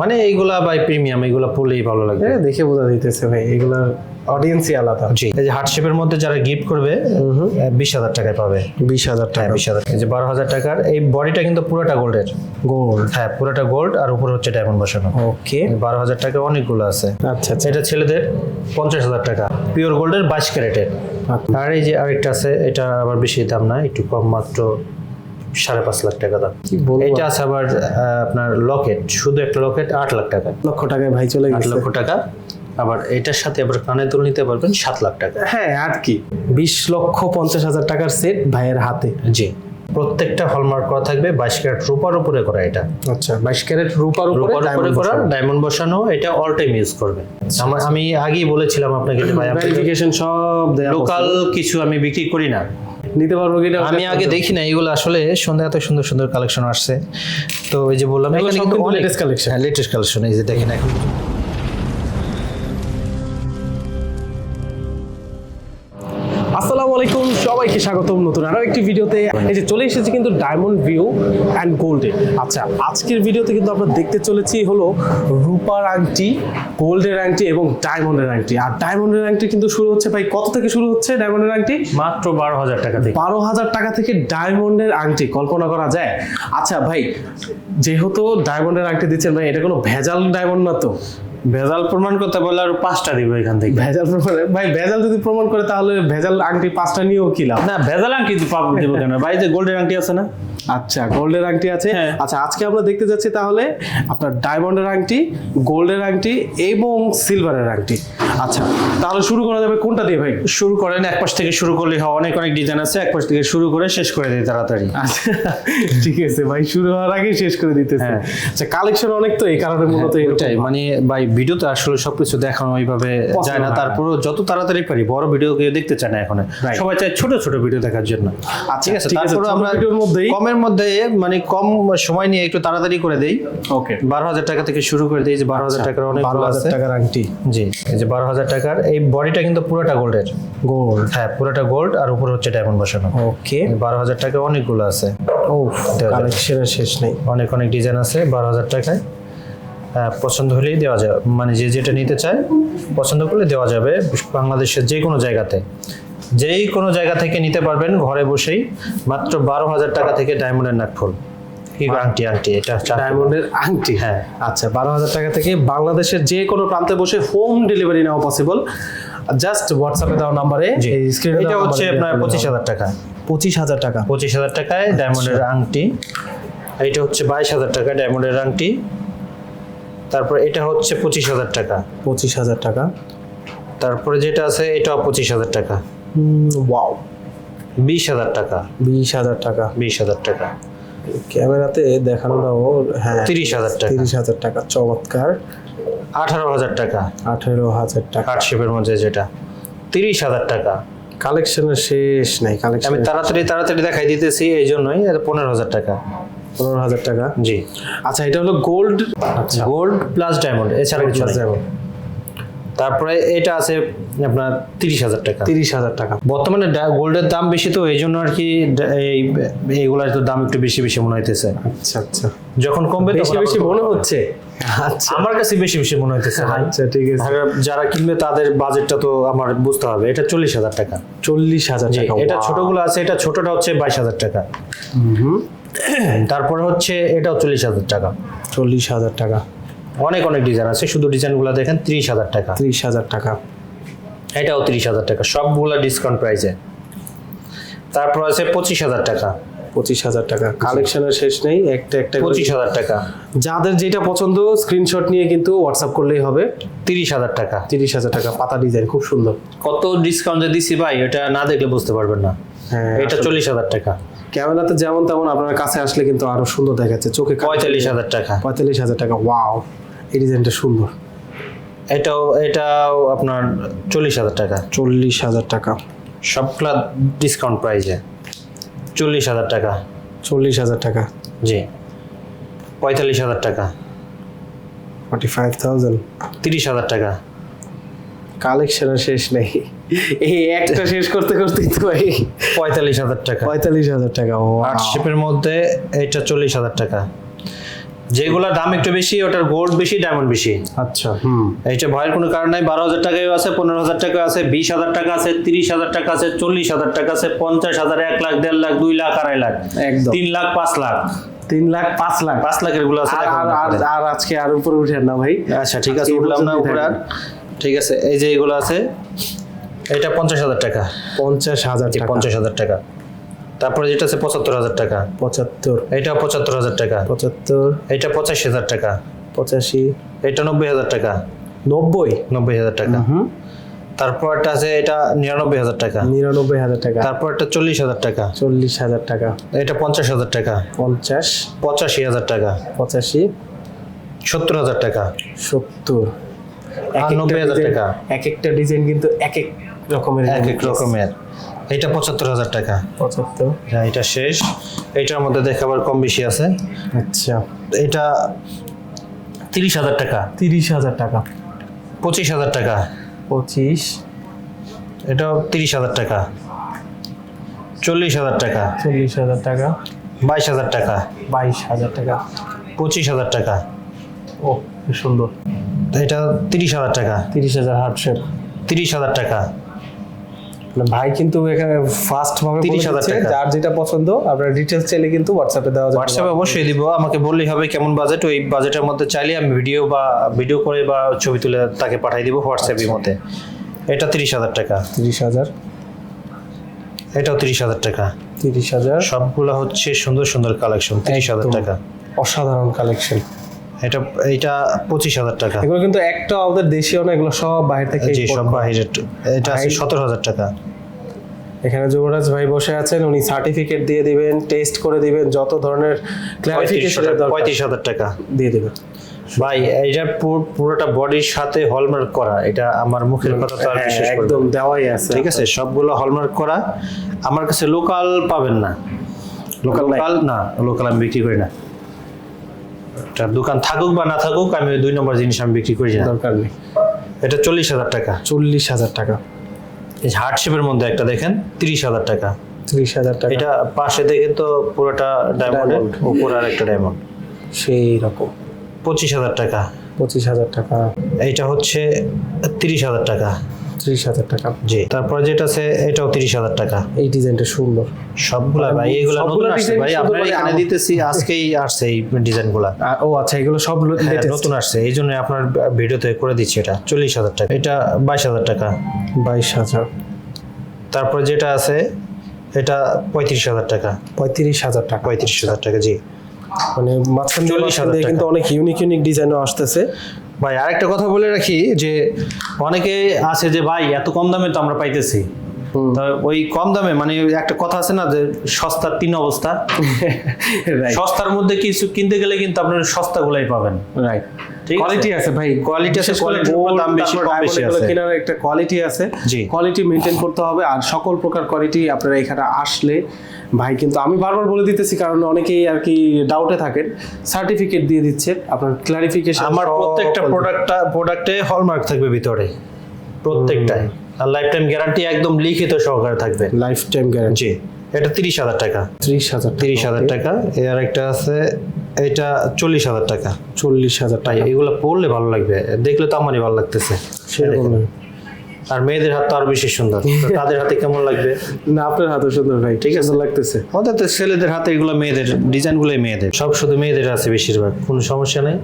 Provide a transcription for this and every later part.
মানে এইগুলা by premium এগুলা পড়লেই ভালো লাগবে। হ্যাঁ দেখে বোঝা দিতেছে ভাই এগুলার অডিয়েন্সই আলাদা। জি। এই যে হার্ট শেপের মধ্যে যারা গিফট করবে বিশ হাজার টাকায় পাবে। বিশ হাজার হ্যাঁ টাকা বিশ হাজার এই যে বারো হাজার টাকার এই বডিটা কিন্তু পুরোটা গোল্ডের। গোল্ড। হ্যাঁ পুরোটা গোল্ড আর উপরে হচ্ছে ডায়মন্ড বসানো। ওকে। বারো হাজার টাকা অনেকগুলো আছে। আচ্ছা আচ্ছা। এটা ছেলেদের পঞ্চাশ হাজার টাকা। পিওর গোল্ডের বাইশ ক্যারেটের আচ্ছা। আর এই যে আরেকটা আছে এটা আবার বেশি দাম না একটু কম মাত্র সাড়ে পাঁচ লাখ টাকা দাম। এটা আছে আবার আপনার লকেট শুধু একটা লকেট আট লাখ টাকা। লক্ষ টাকায় ভাই চলে আট গেছে। লক্ষ টাকা। আবার এটার সাথে আবার কানের দুল নিতে পারবেন সাত লাখ টাকা। হ্যাঁ আর কি। বিশ লক্ষ পঞ্চাশ হাজার টাকার সেট ভাইয়ের হাতে। জি। প্রত্যেকটা হলমার্ক করা থাকবে বাইশ ক্যারেট রূপার উপরে করা এটা। আচ্ছা। বাইশ ক্যারেট রূপার উপরে করা ডায়মন্ড বসানো। এটা অল টাইম ইউজ করবে। আমার- আমি আগেই বলেছিলাম আপনাকে ভাই ভেরিফিকেশন সব লোকাল কিছু আমি বিক্রি করি না। নিতে পারব কিনা আমি আগে দেখি না এগুলো আসলে সন্ধ্যা এত সুন্দর সুন্দর কালেকশন আসছে। তো এই যে বললাম এখানে অনেক হ্যাঁ লেটেস্ট কালেকশন এই যে দেখেন এখন। সবাইকে স্বাগতম নতুন আরও একটি ভিডিওতে। এই যে চলে এসেছি কিন্তু ডায়মন্ড ভিউ অ্যান্ড গোল্ডে আচ্ছা আজকের ভিডিওতে কিন্তু আমরা দেখতে চলেছি হলো রূপার আংটি গোল্ডের আংটি এবং ডায়মন্ডের আংটি আর ডায়মন্ডের আংটি কিন্তু শুরু হচ্ছে ভাই কত থেকে শুরু হচ্ছে ডায়মন্ডের আংটি মাত্র বারো হাজার টাকা থেকে। বারো হাজার টাকা থেকে ডায়মন্ডের আংটি কল্পনা করা যায়। আচ্ছা ভাই যেহেতু ডায়মন্ডের আংটি দিচ্ছেন ভাই এটা কোনো ভেজাল ডায়মন্ড না তো? ভেজাল প্রমাণ করতে বললে আর পাঁচটা দিব এখান থেকে। ভেজাল প্রমাণ ভাই ভেজাল যদি প্রমাণ করে তাহলে ভেজাল আংটি পাঁচটা নিয়েও কি লাভ? না ভেজাল আংটি পাবো দেবো কেন? ভাই যে গোল্ডের আংটি আছে না? আচ্ছা গোল্ডের আংটি আছে। হ্যাঁ। আচ্ছা আজকে আমরা দেখতে যাচ্ছি তাহলে আপনার ডায়মন্ডের আংটি গোল্ডের আংটি এবং সিলভারের আংটি। আচ্ছা তাহলে শুরু করা যাবে কোনটা দিয়ে ভাই? শুরু করেন এক পাশ থেকে শুরু করলে হয়। অনেক অনেক ডিজাইন আছে এক পাশ থেকে শুরু করে শেষ করে দিই তাড়াতাড়ি। আচ্ছা ঠিক আছে ভাই শুরু হওয়ার আগেই শেষ করে দিতেছে। হ্যাঁ। আচ্ছা কালেকশন অনেক তো এই কারণে মূলত এরকম ওটাই মানে ভাই ভিডিওতে আসলে সবকিছু দেখানো ওইভাবে যায় না। হয়। তারপরেও যত তাড়াতাড়ি পারি বড় ভিডিও কেউ দেখতে চায় না এখন। সবাই চায় ছোট ছোট ভিডিও দেখার জন্য। আচ্ছা, ঠিক আছে তারপরে আমরা ভিডিওর মধ্যেই- কমের মধ্যে মানে কম সময় নিয়ে একটু তাড়াতাড়ি করে দেই। ওকে বারো হাজার টাকা থেকে শুরু করে দিই যে বারো হাজার টাকার অনেক বারো হাজার টাকার আংটি। জি এই যে বারো হাজার টাকার এই বডিটা কিন্তু পুরোটা গোল্ডের। গোল্ড হ্যাঁ পুরোটা গোল্ড আর উপরে হচ্ছে ডায়মন্ড বসানো। ওকে বারো হাজার টাকা অনেকগুলো আছে। ও। কালেকশনের শেষ নেই। অনেক অনেক ডিজাইন আছে বারো হাজার টাকায়। আহ, পছন্দ হলেই দেওয়া যাবে মানে যে যেটা নিতে চায় পছন্দ করলে দেওয়া যাবে। বাংলাদেশের যে কোনো জায়গাতে। যেই কোনো জায়গা থেকে নিতে পারবেন ঘরে বসেই মাত্র বারো হাজার টাকা থেকে ডায়মন্ডের নাকফুল কি আংটি আংটি এটা ডায়মন্ডের আংটি? হ্যাঁ। আচ্ছা বারো হাজার টাকা থেকে বাংলাদেশের যে কোনো প্রান্তে বসে হোম ডেলিভারি নেওয়া পসিবল জাস্ট হোয়াটসঅ্যাপে দেওয়া নাম্বারে এটা হচ্ছে আপনার পঁচিশ হাজার টাকা। পঁচিশ হাজার টাকা। পঁচিশ হাজার টাকায় ডায়মন্ডের আংটি। এটা হচ্ছে বাইশ হাজার টাকা ডায়মন্ডের আংটি। তারপর এটা হচ্ছে পঁচিশ হাজার টাকা। পঁচিশ হাজার টাকা। তারপরে যেটা আছে এটাও পঁচিশ হাজার টাকা। ওয়াও বিশ হাজার টাকা। বিশ হাজার টাকা। বিশ হাজার টাকা। ক্যামেরাতে দেখানোটাও হ্যাঁ তিরিশ হাজার টাকা। তিরিশ হাজার টাকা চমৎকার। আঠারো হাজার টাকা। আঠেরো হাজার টাকা। শেপের মধ্যে যেটা। তিরিশ হাজার টাকা। কালেকশনের শেষ নাই কালেকশন আমি তাড়াতাড়ি তাড়াতাড়ি দেখাই দিতেছি এই জন্যই এটা পনেরো হাজার টাকা। পনেরো হাজার টাকা। জি। আচ্ছা এটা হলো গোল্ড আচ্ছা। গোল্ড প্লাস ডায়মন্ড এছাড়া কিছু নেই। তারপরে এটা আছে আপনার তিরিশ হাজার টাকা। তিরিশ হাজার টাকা। বর্তমানে গোল্ডের দাম বেশি তো এই জন্য আর কি এই এইগুলার তো দাম একটু বেশি বেশি মনে হইতেছে। আচ্ছা আচ্ছা। যখন কমবে বেশি তখন বেশি মনে হচ্ছে? আচ্ছা। আমার কাছে বেশি বেশি মনে হইতেছে আচ্ছা ঠিক আছে। যারা কিনবে তাদের বাজেটটা তো আমার বুঝতে হবে। এটা চল্লিশ হাজার টাকা। চল্লিশ হাজার টাকা। এটা. ছোটগুলো আছে এটা ছোটটা হচ্ছে বাইশ হাজার টাকা। তারপরে হচ্ছে এটাও চল্লিশ হাজার টাকা। চল্লিশ হাজার টাকা। অনেক অনেক ডিজাইন আছে। শুধু ডিজাইনগুলো দেখেন ত্রিশ হাজার টাকা। ত্রিশ হাজার টাকা। এটাও তিরিশ হাজার টাকা। সবগুলো ডিসকাউন্ট প্রাইসে তারপর আছে পঁচিশ হাজার টাকা। পঁচিশ হাজার টাকা। কালেকশনের শেষ নেই একটা একটা পঁচিশ হাজার টাকা। যাদের যেটা পছন্দ স্ক্রিনশট নিয়ে কিন্তু হোয়াটসঅ্যাপ করলেই হবে। তিরিশ হাজার টাকা। তিরিশ হাজার টাকা পাতা ডিজাইন খুব সুন্দর। কত ডিসকাউন্ট যে দিছি ভাই এটা না দেখলে বুঝতে পারবেন না। হ্যাঁ এটা চল্লিশ হাজার টাকা। ক্যামেরাতে যেমন তেমন আপনার কাছে আসলে কিন্তু আরও সুন্দর দেখাচ্ছে। চোখে পঁয়তাল্লিশ হাজার টাকা। পঁয়তাল্লিশ হাজার টাকা ওয়াও এই ডিজাইনটা সুন্দর। এটাও এটাও আপনার চল্লিশ হাজার টাকা। চল্লিশ হাজার টাকা। সবগুলা ডিসকাউন্ট প্রাইসে চল্লিশ হাজার টাকা। চল্লিশ হাজার টাকা। জি। পঁয়তাল্লিশ হাজার টাকা। ফর্টি ফাইভ থাউজেন্ড তিরিশ হাজার টাকা। কালেকশনের শেষ নেই। এই একটা শেষ করতে করতেই তো ভাই পঁয়তাল্লিশ হাজার টাকা। পঁয়তাল্লিশ হাজার টাকা ও শিপের মধ্যে এটা চল্লিশ হাজার টাকা। যেগুলোর দাম একটু বেশি ওটার গোল্ড বেশি ডায়মন্ড বেশি। আচ্ছা। হুম এইটা ভয়ের কোনো কারণ নাই বারো হাজার টাকায় আছে পনেরো হাজার টাকা আছে বিশ হাজার টাকা আছে তিরিশ হাজার টাকা আছে চল্লিশ হাজার টাকা আছে পঞ্চাশ হাজার এক লাখ দেড় লাখ দুই লাখ আড়াই লাখ। তিন লাখ পাঁচ লাখ। তিন লাখ পাঁচ লাখ। পাঁচ লাখেরগুলো আছে আর আজকে আর উপরে উঠেন না ভাই। আচ্ছা ঠিক আছে উঠলাম না উপরে আর। ঠিক আছে এই যে এগুলো আছে এটা পঞ্চাশ হাজার টাকা। পঞ্চাশ হাজার টাকা। পঞ্চাশ হাজার টাকা। তারপরে যেটা আছে পঁচাত্তর হাজার টাকা পঁচাত্তর এটা পঁচাত্তর হাজার টাকা পঁচাত্তর এটা পঁচাশি হাজার টাকা পঁচাশি এটা নব্বই হাজার টাকা নব্বই নব্বই হাজার টাকা তারপর একটা আছে এটা নিরানব্বই হাজার টাকা নিরানব্বই হাজার টাকা তারপর একটা চল্লিশ হাজার টাকা চল্লিশ হাজার টাকা এটা পঞ্চাশ হাজার টাকা পঞ্চাশ পঁচাশি হাজার টাকা পঁচাশি সত্তর হাজার টাকা সত্তর 90,000 ডিজাইন- টাকা। এক একটা ডিজাইন কিন্তু এক এক রকমের এক এক রকমের এটা পঁচাত্তর হাজার টাকা পঁচাত্তর হ্যাঁ এটা শেষ এটার মধ্যে দেখাবার কম বেশি আছে আচ্ছা এটা তিরিশ হাজার টাকা তিরিশ হাজার টাকা পঁচিশ হাজার টাকা পঁচিশ এটাও তিরিশ হাজার টাকা চল্লিশ হাজার টাকা চল্লিশ হাজার টাকা বাইশ হাজার টাকা বাইশ হাজার টাকা পঁচিশ হাজার টাকা ও সুন্দর এটা তিরিশ হাজার টাকা তিরিশ হাজার শেপ তিরিশ হাজার টাকা মানে ভাই কিন্তু এখানে ফার্স্ট ভাবে 30,000 30,000 টাকা। যার যেটা পছন্দ আপনার ডিটেলস চাইলে কিন্তু হোয়াটসঅ্যাপে দেওয়া যাবে হোয়াটসঅ্যাপে অবশ্যই দিব। আমাকে বললেই হবে কেমন বাজেট ওই বাজেটের মধ্যে চাইলে আমি ভিডিও বা ভিডিও করে বা ছবি তুলে তাকে পাঠিয়ে দিব হোয়াটসঅ্যাপের মধ্যে। এটা তিরিশ হাজার টাকা। তিরিশ হাজার। এটাও তিরিশ হাজার টাকা। তিরিশ হাজার। সবগুলো হচ্ছে সুন্দর সুন্দর কালেকশন তিরিশ হাজার টাকা। অসাধারণ কালেকশন এটা এটা পঁচিশ হাজার টাকা। এগুলো কিন্তু একটা আমাদের দেশীয় না এগুলো সব বাইরে থেকে জি সব এটা আছে সতেরো হাজার টাকা। এখানে যুবরাজ ভাই বসে আছেন উনি সার্টিফিকেট দিয়ে দিবেন টেস্ট করে দিবেন যত ধরনের পঁয়ত্রিশ হাজার- পঁয়ত্রিশ হাজার টাকা। দিয়ে দিবেন। ভাই এটা পুরোটা বডির সাথে হলমার্ক করা এটা আমার মুখের কথা তো আর হ্যাঁ, বিশেষ একদম দেওয়াই আছে ঠিক আছে সবগুলো হলমার্ক করা। আমার কাছে লোকাল পাবেন না। লোকাল। লোকাল না লোকাল আমি বিক্রি করি না। দোকান থাকুক বা না থাকুক আমি ওই দুই নম্বর জিনিস আমি বিক্রি করি না দরকার নেই। এটা চল্লিশ হাজার টাকা। চল্লিশ হাজার টাকা। এই হার্ট শেপের মধ্যে একটা দেখেন তিরিশ হাজার টাকা। ত্রিশ হাজার টাকা। এটা পাশে দেখেন তো পুরোটা Diamond। উপর আর একটা ডায়মন্ড সেই রকম। পঁচিশ হাজার টাকা। পঁচিশ হাজার টাকা। এইটা হচ্ছে তিরিশ হাজার টাকা। ত্রিশ হাজার টাকা। জি। তারপরে যেটা আছে এটাও তিরিশ হাজার টাকা। এই ডিজাইনটা সুন্দর। সবগুলা ভাই এগুলা নতুন আসছে ভাই। আপনার এখানে দিতেছি আজকেই আসছে এই ডিজাইনগুলা। ও আচ্ছা এগুলো সব হ্যাঁ, নতুন আসছে। এই জন্য আপনার ভিডিওতে করে দিচ্ছি এটা। চল্লিশ হাজার টাকা। এটা বাইশ হাজার টাকা। বাইশ হাজার। তারপরে যেটা আছে এটা পঁয়ত্রিশ হাজার টাকা। পঁয়ত্রিশ হাজার টাকা। পঁয়ত্রিশ হাজার টাকা জি। মানে মাঝখান দিয়ে 40,000 কিন্তু অনেক ইউনিক ইউনিক ডিজাইনও আসতেছে। ভাই আরেকটা কথা বলে রাখি যে অনেকে আছে যে ভাই এত কম দামে তো আমরা পাইতেছি। ওই কম দামে মানে একটা কথা আছে না যে সস্তার তিন অবস্থা সস্তার মধ্যে কিছু কিনতে গেলে কিন্তু আপনার সস্তা গুলাই পাবেন রাইট? কোয়ালিটি আছে? ভাই। Quality আছে, দাম বেশি, কম বেশি আছে। কেনার একটা কোয়ালিটি আছে। কোয়ালিটি মেনটেন করতে হবে আর সকল প্রকার কোয়ালিটি আপনারা এখানে আসলে ভাই কিন্তু আমি বারবার বলে দিতেছি কারণ অনেকেই আর কি ডাউটে থাকেন। সার্টিফিকেট দিয়ে দিচ্ছে আপনার ক্লারিফিকেশন আমার প্রত্যেকটা প্রোডাক্টটা প্রোডাক্টে হলমার্ক থাকবে ভিতরে। প্রত্যেকটাই। আর লাইফ টাইম গ্যারান্টি একদম লিখিত সহকারে থাকবে। লাইফ টাইম গ্যারান্টি এটা তিরিশ হাজার টাকা। ত্রিশ হাজার তিরিশ হাজার টাকা। এর একটা আছে এটা চল্লিশ হাজার টাকা। চল্লিশ হাজার টাকা। এগুলো পড়লে ভালো লাগবে। দেখলে তো আমারই ভালো লাগতেছে। সেরকম আর মেয়েদের হাত তো আরও বেশি সুন্দর। তাদের হাতে কেমন লাগবে? না আপনার হাতে সুন্দর ভাই। ঠিক আছে। লাগতেছে। আমাদের তো ছেলেদের হাতে এগুলো মেয়েদের ডিজাইন ডিজাইনগুলোই মেয়েদের। সব শুধু মেয়েদের আছে বেশিরভাগ। কোনো সমস্যা নেই।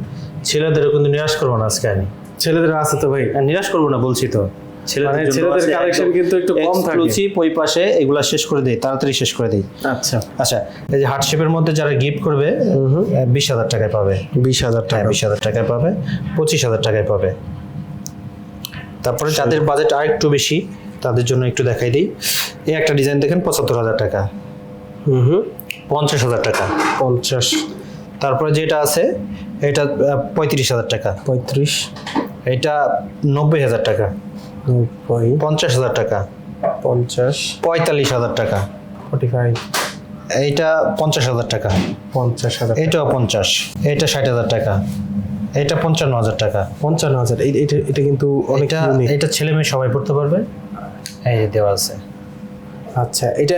ছেলেদেরও কিন্তু নিরাশ করব না আজকে আমি। ছেলেদের আছে তো ভাই। আর নিরাশ করব না বলছি তো। মানে ছেলেদের কালেকশন কিন্তু একটু কম থাকে। এক্সক্লুসিভ ওই পাশে এগুলা শেষ করে দেই তাড়াতাড়ি শেষ করে দেই। আচ্ছা। আচ্ছা এই যে হার্ট শেপের মধ্যে যারা গিফট করবে বিশ হাজার টাকায় পাবে। বিশ হাজার হ্যাঁ টাকা বিশ হাজার টাকায় পাবে পঁচিশ হাজার টাকায় পাবে। তারপরে যাদের বাজেট আর একটু বেশি তাদের জন্য একটু দেখাই দিই। এই একটা ডিজাইন দেখেন পঁচাত্তর হাজার টাকা। হুম হুম। পঞ্চাশ হাজার টাকা। পঞ্চাশ। তারপরে যেটা আছে এটা পঁয়ত্রিশ হাজার টাকা। পঁয়ত্রিশ। এটা নব্বই হাজার টাকা। নব্বই পঞ্চাশ হাজার টাকা। পঞ্চাশ। পঁয়তাল্লিশ হাজার টাকা। Forty five. এইটা পঞ্চাশ হাজার টাকা। পঞ্চাশ হাজার। এটাও পঞ্চাশ। এটা ষাট হাজার টাকা। এটা পঞ্চান্ন হাজার টাকা। পঞ্চান্ন হাজার। এটা এটা কিন্তু অনেকটা এটা এটা ছেলে মেয়ে সবাই পড়তে পারবে? এই যে দেওয়া আছে। আচ্ছা এটা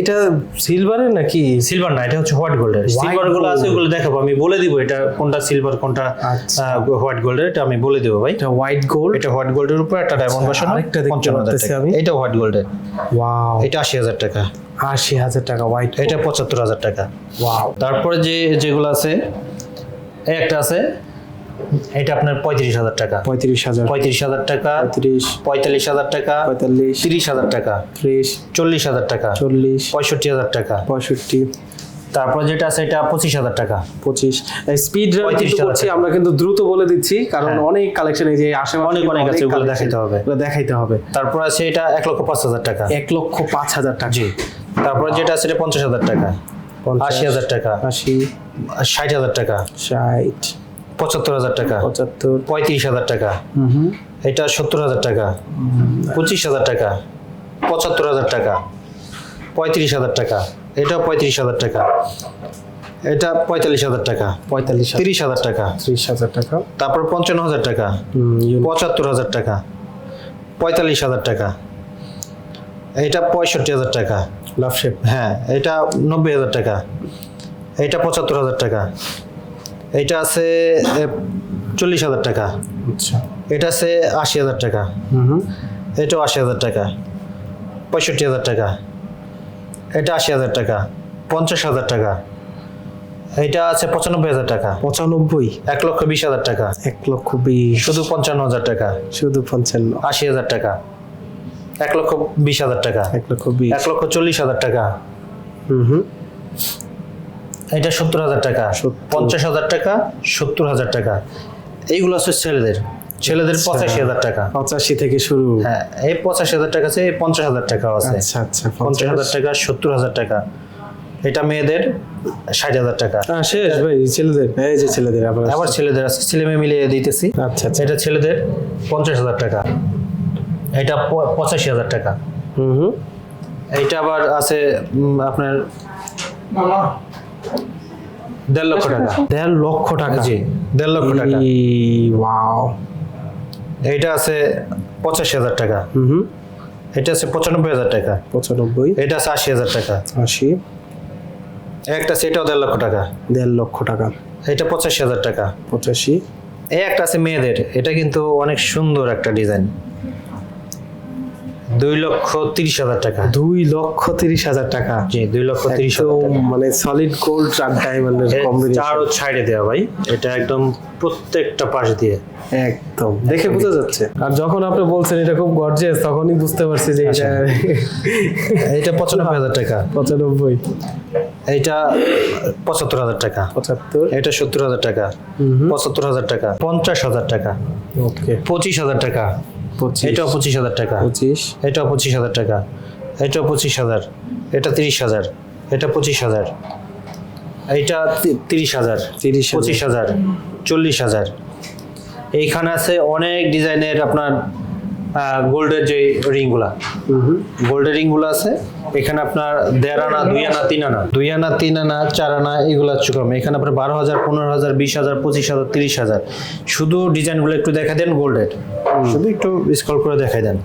এটা সিলভারের নাকি? সিলভার না এটা হচ্ছে হোয়াইট গোল্ডের সিলভারগুলো আছে ওগুলো দেখাবো আমি বলে দিব এটা কোনটা সিলভার কোনটা আচ্ছা। হোয়াইট গোল্ডের এটা আমি বলে দিব ভাই। এটা হোয়াইট গোল্ড এটা হোয়াইট গোল্ডের উপর একটা ডায়মন্ড বসানো আরেকটা দেখতে টাকা। আমি। এটা হোয়াইট গোল্ডের ওয়াও এটা আশি হাজার টাকা। আশি হাজার টাকা হোয়াইট এটা পঁচাত্তর হাজার টাকা। ওয়াও তারপরে যে যেগুলো আছে একটা আছে এটা আপনার পঁয়ত্রিশ হাজার টাকা পঁয়ত্রিশ হাজার পঁয়ত্রিশ হাজার টাকা পঁয়ত্রিশ পঁয়তাল্লিশ হাজার টাকা পঁয়তাল্লিশ তিরিশ হাজার টাকা ত্রিশ চল্লিশ হাজার টাকা চল্লিশ পঁয়ষট্টি হাজার টাকা পঁয়ষট্টি তারপর যেটা আছে এটা পঁচিশ হাজার টাকা পঁচিশ স্পিড করছি আমরা কিন্তু দ্রুত বলে দিচ্ছি কারণ হ্যাঁ। অনেক কালেকশন এই যে আশেপাশে অনেক অনেক আছে, ওগুলো। দেখাইতে হবে। ওগুলো দেখাইতে হবে তারপর আছে এটা এক লক্ষ পাঁচ হাজার টাকা এক লক্ষ পাঁচ হাজার টাকা জি তারপর যেটা আছে এটা পঞ্চাশ হাজার টাকা আশি হাজার টাকা আশি ষাট হাজার টাকা ষাট পঁচাত্তর হাজার টাকা পঁচাত্তর পঁয়ত্রিশ হাজার টাকা এটা সত্তর হাজার টাকা পঁচিশ হাজার টাকা পঁচাত্তর হাজার টাকা পঁয়ত্রিশ হাজার টাকা এটা পঁয়ত্রিশ হাজার টাকা এটা পঁয়তাল্লিশ হাজার টাকা পঁয়তাল্লিশ তিরিশ হাজার টাকা ত্রিশ হাজার টাকা তারপর পঞ্চান্ন হাজার টাকা পঁচাত্তর হাজার টাকা পঁয়তাল্লিশ হাজার টাকা এটা পঁয়ষট্টি হাজার টাকা লাভ শেপ হ্যাঁ এটা নব্বই হাজার টাকা এটা পঁচাত্তর হাজার টাকা এটা আছে চল্লিশ হাজার টাকা আচ্ছা এটা আছে আশি হাজার টাকা হুম এটাও আশি হাজার টাকা পঁয়ষট্টি হাজার টাকা এটা আশি হাজার টাকা পঞ্চাশ হাজার টাকা এটা আছে পঁচানব্বই হাজার টাকা পঁচানব্বই এক লক্ষ বিশ হাজার টাকা এক লক্ষ বিশ শুধু পঞ্চান্ন হাজার টাকা শুধু পঞ্চান্ন আশি হাজার টাকা এক লক্ষ বিশ হাজার টাকা এক লক্ষ বিশ এক লক্ষ চল্লিশ হাজার টাকা হুম হুম এটা সত্তর হাজার টাকা। পঞ্চাশ হাজার টাকা সত্তর হাজার টাকা। এইগুলো হচ্ছে ছেলেদের। ছেলেদের আচ্ছা। পঁচাশি হাজার টাকা। পঁচাশি থেকে শুরু। হ্যাঁ এই পঁচাশি হাজার টাকা আছে এই পঞ্চাশ হাজার টাকা আছে। আচ্ছা আচ্ছা পঞ্চাশ। হাজার টাকা সত্তর হাজার টাকা। এটা মেয়েদের ষাট হাজার টাকা। হ্যাঁ শেষ ভাই ছেলেদের। এই যে ছেলেদের আবার আবার ছেলেদের আছে ছেলে মেয়ে মিলিয়ে দিতেছি। আচ্ছা আচ্ছা। এটা ছেলেদের পঞ্চাশ হাজার টাকা। এটা প- পঁচাশি হাজার টাকা। হুম হুম। এইটা আবার আছে আপনার দেড় লক্ষ টাকা। দেড় লক্ষ টাকা? জি দেড় লক্ষ টাকা। ওয়াও। এইটা আছে পঁচাশি হাজার টাকা। হুম। এটা আছে পঁচানব্বই হাজার টাকা। পঁচানব্বই। এটা আছে আশি হাজার টাকা। আশি। একটা আছে এটাও দেড় লক্ষ টাকা। দেড় লক্ষ টাকা। এটা পঁচাশি হাজার টাকা। পঁচাশি। এই একটা আছে মেয়েদের। এটা কিন্তু অনেক সুন্দর একটা ডিজাইন। দুই লক্ষ তিরিশ হাজার টাকা। দুই লক্ষ তিরিশ হাজার টাকা। জি দুই লক্ষ তিরিশ মানে সলিড গোল্ড আর ডায়মন্ডের কম্বিনেশন চারও ছাইড়ে দেওয়া ভাই এটা একদম প্রত্যেকটা পাশ দিয়ে। একদম। দেখে বোঝা যাচ্ছে। আর যখন আপনি বলছেন এটা খুব গর্জিয়াস তখনই বুঝতে পারছি যে এটা এটা পঁচানব্বই হাজার টাকা। পঁচানব্বই। এইটা পঁচাত্তর হাজার টাকা। পঁচাত্তর। এটা সত্তর হাজার টাকা। পঁচাত্তর হাজার টাকা। পঞ্চাশ হাজার টাকা। ওকে পঁচিশ হাজার টাকা। এটাও পঁচিশ হাজার টাকা। পঁচিশ। এটাও পঁচিশ হাজার টাকা। এটাও পঁচিশ হাজার। এটা তিরিশ হাজার। এটা পঁচিশ হাজার। এইটা তিরিশ হাজার। তিরিশ পঁচিশ হাজার। চল্লিশ হাজার। এইখানে আছে অনেক ডিজাইনের আপনার গোল্ডের যে রিংগুলা। গোল্ডের রিংগুলো আছে। এখানে আপনার দেড় আনা দুই আনা তিন আনা? দুই আনা তিন আনা চার আনা এগুলো হচ্ছে কম। এখানে আপনার বারো হাজার পনেরো হাজার বিশ হাজার পঁচিশ হাজার তিরিশ হাজার। শুধু ডিজাইনগুলো একটু দেখা দেন গোল্ডের শুধু একটু স্কল করে দেখাই দেন।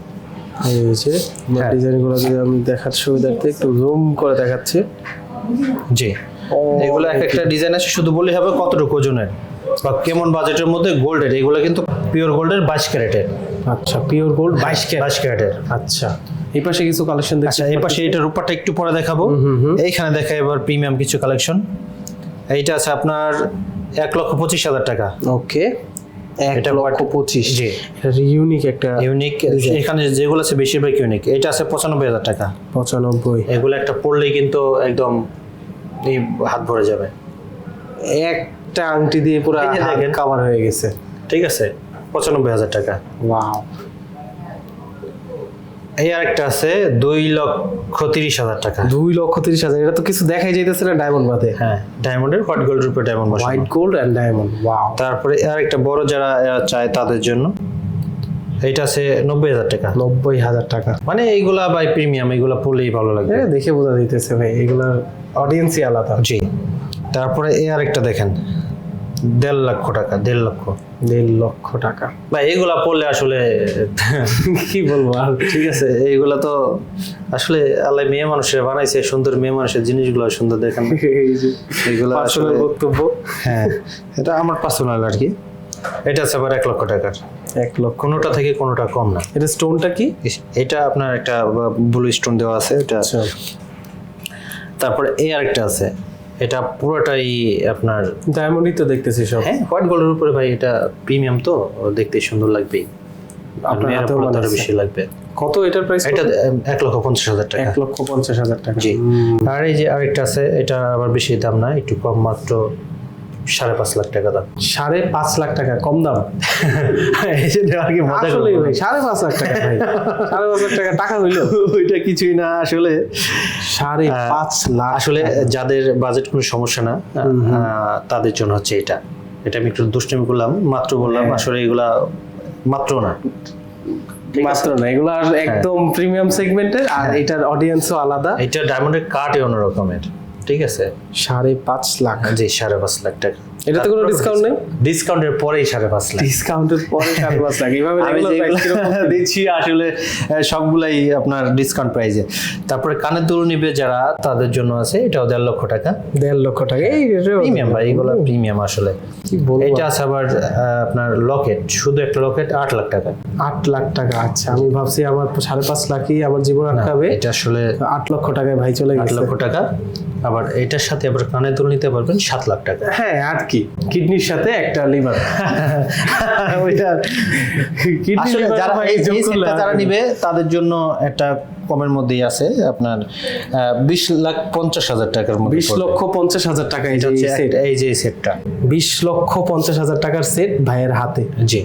এই হয়েছে হ্যাঁ। ডিজাইনগুলো যদি আমি দেখার সুবিধার্থে একটু জুম করে দেখাচ্ছি। জি। এগুলো এক একটা ডিজাইন আছে শুধু বললে হবে কতটুকু ওজনের। বা কেমন বাজেটের মধ্যে গোল্ডের এগুলো কিন্তু পিওর গোল্ডের বাইশ ক্যারেটের আচ্ছা পিওর গোল্ড বাইশ বাইশ ক্যারেটের আচ্ছা। এই পাশে কিছু কালেকশন দেখছি। আচ্ছা এই পাশে এইটার উপরটা একটু পরে দেখাবো। এইখানে দেখাই এবার প্রিমিয়াম কিছু কালেকশন এইটা আছে আপনার এক লক্ষ পঁচিশ হাজার টাকা। ওকে এটা লক্ষ পঁচিশ। জি। ইউনিক একটা ইউনিক এখানে যেগুলো আছে বেশিরভাগ ইউনিক এটা আছে পঁচানব্বই হাজার টাকা। পঁচানব্বই। এগুলো একটা পড়লেই কিন্তু একদম হাত ভরে যাবে। একটা আংটি দিয়ে পুরো কাভার হয়ে গেছে। ঠিক আছে? পঁচানব্বই হাজার টাকা। ওয়াও এই আরেকটা আছে দুই লক্ষ তিরিশ হাজার টাকা। দুই লক্ষ তিরিশ হাজার এটা তো কিছু দেখাই যাইতেছে না ডায়মন্ড বাদে। হ্যাঁ ডায়মন্ডের হোয়াইট গোল্ড রূপে diamond white gold and diamond wow তারপরে আর একটা বড় যারা চায় তাদের জন্য এইটা আছে নব্বই হাজার টাকা। নব্বই হাজার টাকা। মানে এইগুলা বাই প্রিমিয়াম এইগুলা পড়লেই ভালো লাগবে। দেখে বোঝা যাইতেছে ভাই এগুলার অডিয়েন্সই আলাদা। জি। তারপরে এই আরেকটা দেখেন দেড় লক্ষ টাকা দেড় লক্ষ। দেড় লক্ষ টাকা। ভাই এইগুলা পড়লে আসলে কি বলব আর? ঠিক আছে এইগুলা তো আসলে আল্লাহ মেয়ে মানুষের বানাইছে সুন্দর মেয়ে মানুষের জিনিসগুলো সুন্দর দেখেন। এগুলো আসলে বক্তব্য। হ্যাঁ এটা আমার পার্সোনাল আর কি। এটা আছে আবার এক লক্ষ টাকার। এক লক্ষ কোনোটা থেকে কোনোটা কম না। এটা স্টোনটা কি? এটা আপনার একটা ব্লু স্টোন দেওয়া আছে এটা আচ্ছা। তারপরে এই আরেকটা আছে। এটা পুরোটাই আপনার ডায়মন্ডই তো দেখতেছি সব। হ্যাঁ হোয়াইট গোল্ডের উপরে ভাই এটা প্রিমিয়াম তো দেখতে সুন্দর লাগবেই। আপনার হাতেও বেশি লাগবে। কত এটার প্রাইস এটা এক লক্ষ পঞ্চাশ হাজার টাকা। এক লক্ষ পঞ্চাশ হাজার টাকা। জি। আর এই যে আরেকটা আছে এটা আবার বেশি দাম না একটু কম মাত্র সাড়ে পাঁচ লাখ টাকা দাম। সাড়ে পাঁচ লাখ টাকা কম দাম? যে আর কি মজা ভাই সাড়ে পাঁচ লাখ টাকা ভাই। সাড়ে পাঁচ লাখ টাকা টাকা হইল? ওইটা কিছুই না আসলে। সাড়ে পাঁচ লাখ আসলে যাদের বাজেট কোনো সমস্যা না তাদের জন্য হচ্ছে এটা। এটা আমি একটু দুষ্টমি করলাম মাত্র বললাম হ্যাঁ। আসলে এগুলা মাত্র না। মাত্র না এগুলো আর একদম প্রিমিয়াম সেগমেন্টের আর এটার অডিয়েন্সও আলাদা। এটা ডায়মন্ডের কার্ডই অন্য রকমের ঠিক আছে? সাড়ে পাঁচ লাখ। জি সাড়ে পাঁচ লাখ টাকা। এটাতে কোনো ডিসকাউন্ট নেই? ডিসকাউন্টের পরেই সাড়ে পাঁচ লাখ। ডিসকাউন্টের পরে সাড়ে পাঁচ লাখ। এইভাবে আমি? দিচ্ছি আসলে সবগুলাই আপনার ডিসকাউন্ট প্রাইজে তারপরে কানের দুল নিবে যারা তাদের জন্য আছে এটাও দেড় লক্ষ টাকা। দেড় লক্ষ টাকা। এই প্রিমিয়াম ভাই এগুলো প্রিমিয়াম আসলে। এটা আছে আবার আপনার লকেট শুধু একটা লকেট আট লাখ টাকা। আট লাখ টাকা আচ্ছা। আমি ভাবছি আমার সাড়ে পাঁচ লাখই আমার জীবন আটকাবে। এটা আসলে আট লক্ষ টাকায় ভাই চলে আট গেছে। লক্ষ টাকা। আবার এটার সাথে আবার কানের দুল নিতে পারবেন সাত লাখ টাকা। হ্যাঁ আর কি? কিডনির সাথে একটা লিভার যারা এই সেটটা নিবে তাদের জন্য একটা কমের মধ্যেই আছে আপনার বিশ লাখ পঞ্চাশ হাজার টাকার মধ্যে বিশ লক্ষ পঞ্চাশ হাজার টাকা এই যে সেটটা। বিশ লক্ষ পঞ্চাশ হাজার টাকার সেট ভাইয়ের হাতে। জি।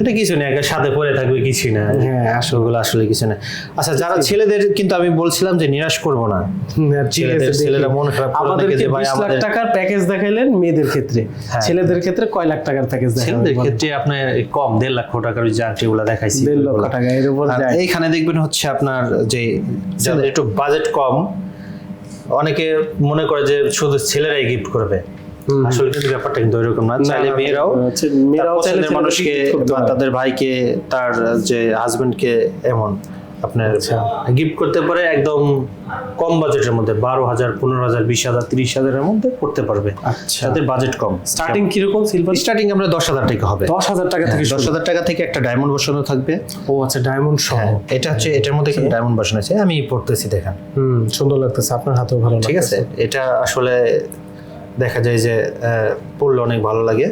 এটা কিছু না সাথে পরে থাকবে কিছু না। হ্যাঁ, আসলে। ওগুলো আসলে কিছু না আচ্ছা যারা ছেলেদের কিন্তু আমি বলছিলাম যে নিরাশ করব না। ছেলেদের- ছেলেরা মন খারাপ যে ভাই লাখ টাকার প্যাকেজ দেখাইলেন মেয়েদের ক্ষেত্রে? হ্যাঁ। ছেলেদের ক্ষেত্রে কয় লাখ টাকার প্যাকেজ ছেলেদের ক্ষেত্রে আপনার কম দেড় লাখ টাকার আংটিগুলো দেখাইছি। দেড় লক্ষ টাকা এর উপর এইখানে দেখবেন হচ্ছে আপনার যে যাদের একটু বাজেট কম অনেকে মনে করে যে শুধু ছেলেরাই গিফট করবে। আসলে কিন্তু ব্যাপারটা কিন্তু ওইরকম না। চাইলে মেয়েরাও মেয়েরাও চাইলে মানুষকে বা তাদের ভাইকে তার যে হাজবেন্ডকে এমন আপনার আচ্ছা। গিফট করতে পারে একদম কম বাজেটের মধ্যে বারো হাজার পনেরো হাজার বিশ হাজার তিরিশ হাজারের মধ্যে করতে পারবে। আচ্ছা। তাদের বাজেট কম। স্টার্টিং কীরকম সিলভার স্টার্টিং আমরা দশ হাজার টাকা হবে। দশ হাজার টাকা থেকে দশ হাজার টাকা থেকে একটা ডায়মন্ড বসানো থাকবে। ও আচ্ছা ডায়মন্ড সহ। হ্যাঁ এটা হচ্ছে এটার মধ্যে কিন্তু ডায়মন্ড বসানো আছে। আমি পড়তেছি দেখেন। হুম সুন্দর লাগতেছে। আপনার হাতেও ভালো ঠিক আছে? এটা আসলে দেখা যায় যে পড়লে অনেক ভালো লাগে।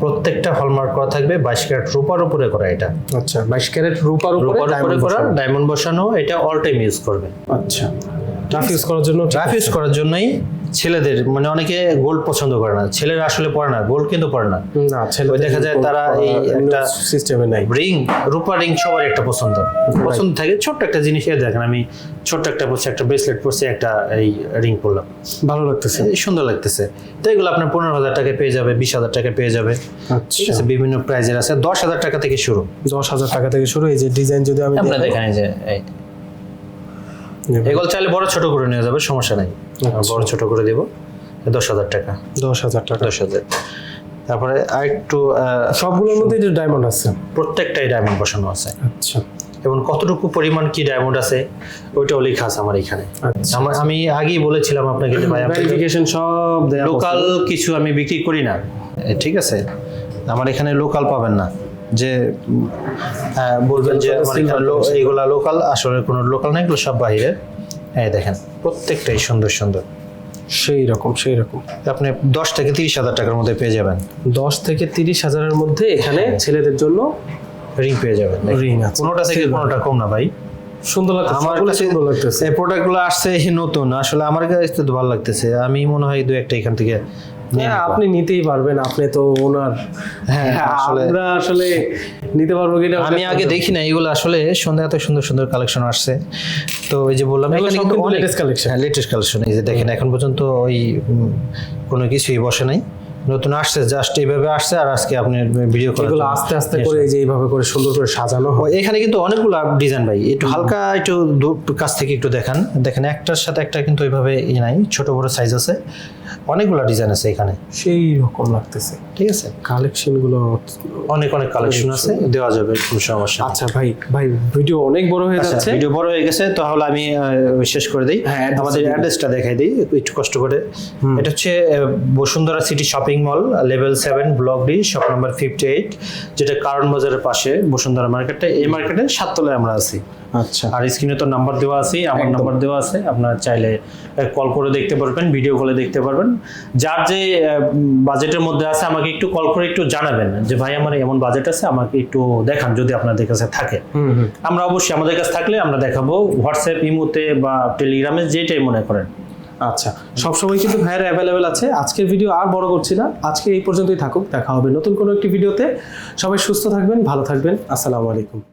প্রত্যেকটা হলমার্ক করা থাকবে বাইশ ক্যারেট রূপার উপরে করা এটা। আচ্ছা বাইশ ক্যারেট রূপার উপরে রূপার উপরে করা ডায়মন্ড বসানো এটা অল টাইম ইউজ করবে। আচ্ছা। টাফ ইউজ করার জন্য ট্রাফিক ইউজ করার জন্যই ছেলেদের মানে অনেকে গোল্ড পছন্দ করে না ছেলেরা আসলে পড়ে না গোল্ড কিন্তু পড়ে না। না ছেলে দেখা যায় তারা এই একটা সিস্টেমে নাই। রিং রূপা রিং সবার একটা পছন্দ। পছন্দ থাকে ছোট্ট একটা জিনিস এ দেখেন আমি ছোট্ট একটা পড়ছি একটা ব্রেসলেট পরছি একটা এই রিং পরলাম। ভালো লাগতেছে। সুন্দর লাগতেছে। তো এগুলো আপনার পনেরো হাজার টাকায় পেয়ে যাবে বিশ হাজার টাকায় পেয়ে যাবে। ঠিক আচ্ছা আছে বিভিন্ন প্রাইজের আছে। দশ হাজার টাকা থেকে শুরু। দশ হাজার টাকা থেকে শুরু এই যে ডিজাইন যদি আমি আপনার দেখেন এই যে এগুলো চাইলে বড় ছোট করে নিয়ে যাবে সমস্যা নাই। বড় ছোট করে দিব। দশ হাজার টাকা। দশ হাজার টাকা। দশ হাজার। তারপরে আরেকটু সবগুলোর মধ্যে ডায়মন্ড আছে? প্রত্যেকটাই ডায়মন্ড বসানো আছে। আচ্ছা। এবং কতটুকু পরিমাণ কি ডায়মন্ড আছে ওইটাও লেখা আছে আমার এখানে। আচ্ছা। আমার আমি আগেই বলেছিলাম আপনাকে যে ভাই ভেরিফিকেশন সব লোকাল কিছু আমি বিক্রি করি না। ঠিক আছে? আমার এখানে লোকাল পাবেন না। যে বলবেন যে আমার এখানে লো- এইগুলা লোকাল আসলে কোনো লোকাল না এগুলো সব বাইরে এই দেখেন প্রত্যেকটাই সুন্দর সুন্দর। সেই রকম সেই রকম। আপনি দশ থেকে তিরিশ হাজার টাকার মধ্যে পেয়ে যাবেন। দশ থেকে তিরিশ হাজারের মধ্যে এখানে ছেলেদের জন্য রিং পেয়ে যাবেন। রিং আছে। কোনোটা থেকে কোনোটা কম না ভাই। সুন্দর লাগতেছে আমার কাছে সুন্দর লাগতেছে। এই প্রোডাক্টগুলো আসছে নতুন। আসলে আমার কাছে তো ভালো লাগতেছে। আমি মনে হয় দু একটা এখান থেকে হ্যাঁ আপনি নিতেই পারবেন আপনি তো ওনার হ্যাঁ, আসলে- আমরা আসলে নিতে পারব কিনা আমি আগে দেখি না এগুলো আসলে সন্ধ্যা এত সুন্দর সুন্দর কালেকশন আসছে। তো ওই যে বললাম এগুলো এখানে কিন্তু latest collection। হ্যাঁ লেটেস্ট কালেকশন এই যে দেখেন এখন পর্যন্ত ওই কোনো কিছুই বসে নাই। নতুন আসছে জাস্ট এইভাবে আসছে আর আজকে আপনি ভিডিও এগুলো আস্তে আস্তে করে এই যে এইভাবে করে সুন্দর করে সাজানো হয়। এখানে কিন্তু অনেকগুলো ডিজাইন ভাই একটু হালকা একটু কাছ থেকে একটু দেখান। দেখেন একটার সাথে একটা কিন্তু ওইভাবে ই নাই ছোট বড় সাইজ আছে। অনেকগুলো ডিজাইন আছে এখানে। সেই রকম লাগতেছে। ঠিক আছে? কালেকশনগুলো অনেক অনেক কালেকশন আছে দেওয়া যাবে কোনো সমস্যা। আচ্ছা ভাই ভাই ভিডিও অনেক বড় হয়ে আচ্ছা যাচ্ছে। ভিডিও বড় হয়ে গেছে তাহলে আমি শেষ করে দিই। হ্যাঁ, আমাদের অ্যাড্রেসটা দেখাই দিই একটু কষ্ট করে। এটা হচ্ছে Bashundhara city shopping mall level seven block D shop number fifty eight যেটা কারণ বাজারের পাশে বসুন্ধরা মার্কেটটা এই মার্কেটে সাততলায় আমরা আছি। আচ্ছা। আর স্ক্রিনে তো নাম্বার দেওয়া আছে আমার। নাম্বার দেওয়া আছে আপনারা চাইলে কল করে দেখতে পারবেন ভিডিও কলে দেখতে পারবেন। যার যে বাজেটের মধ্যে আছে আমাকে একটু কল করে একটু জানাবেন যে ভাই আমার এমন বাজেট আছে আমাকে একটু দেখান যদি আপনাদের কাছে থাকে। আমরা অবশ্যই আমাদের কাছে থাকলে আমরা দেখাবো হোয়াটসঅ্যাপ ইমোতে বা টেলিগ্রামে যেটাই মনে করেন। আচ্ছা সবসময় কিন্তু ভাইয়ের অ্যাভেলেবেল আছে। আজকের ভিডিও আর বড় করছি না। আজকে এই পর্যন্তই থাকুক দেখা হবে নতুন কোনো একটি ভিডিওতে সবাই সুস্থ থাকবেন ভালো থাকবেন। আসসালামু আলাইকুম।